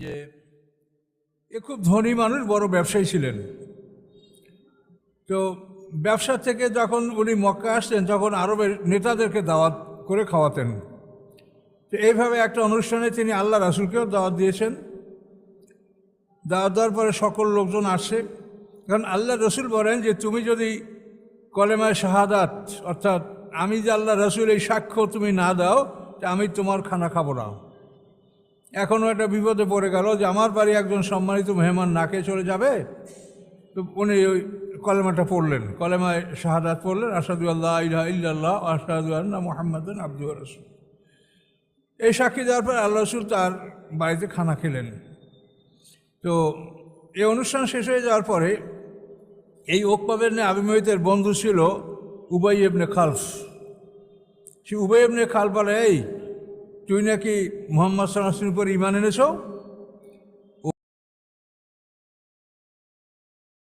যে এ খুব ধনী মানুষ, বড় ব্যবসায়ী ছিলেন। তো ব্যবসা থেকে যখন উনি মক্কা আসতেন, তখন আরবের নেতাদেরকে দাওয়াত করে খাওয়াতেন। তো এইভাবে একটা অনুষ্ঠানে তিনি আল্লাহ রাসুলকেও দাওয়াত দিয়েছেন। দাওয়াত দেওয়ার পরে সকল লোকজন আসে। কারণ আল্লাহ রসুল বলেন যে, তুমি যদি কলেমায় শাহাদাত, অর্থাৎ আমি যে আল্লাহ রসুল এই সাক্ষ্য তুমি না দাও আমি তোমার খানা খাব না। এখনও একটা বিপদে পড়ে গেল যে আমার বাড়ি একজন সম্মানিত মেহমান নাকে চলে যাবে। তো উনি ওই কলেমাটা পড়লেন, কলেমায় শাহাদাত পড়লেন আসাদু আল্লাহ ইলাহা ইল্লাল্লাহ আসাদু আল্লাহ মোহাম্মদ আব্দুল রসুল এই সাক্ষী দেওয়ার পর আল্লাহ রসুল তার বাড়িতে খানা খেলেন। তো এই অনুষ্ঠান শেষ হয়ে যাওয়ার পরে এই ওকবাবের নে আবিমহিতের বন্ধু ছিল উবাই এবনে খালফ। সে উবাই এবনে খাল বলে, এই তুই নাকি মোহাম্মদ সাল্লাহ উপর ইমান এনেছ?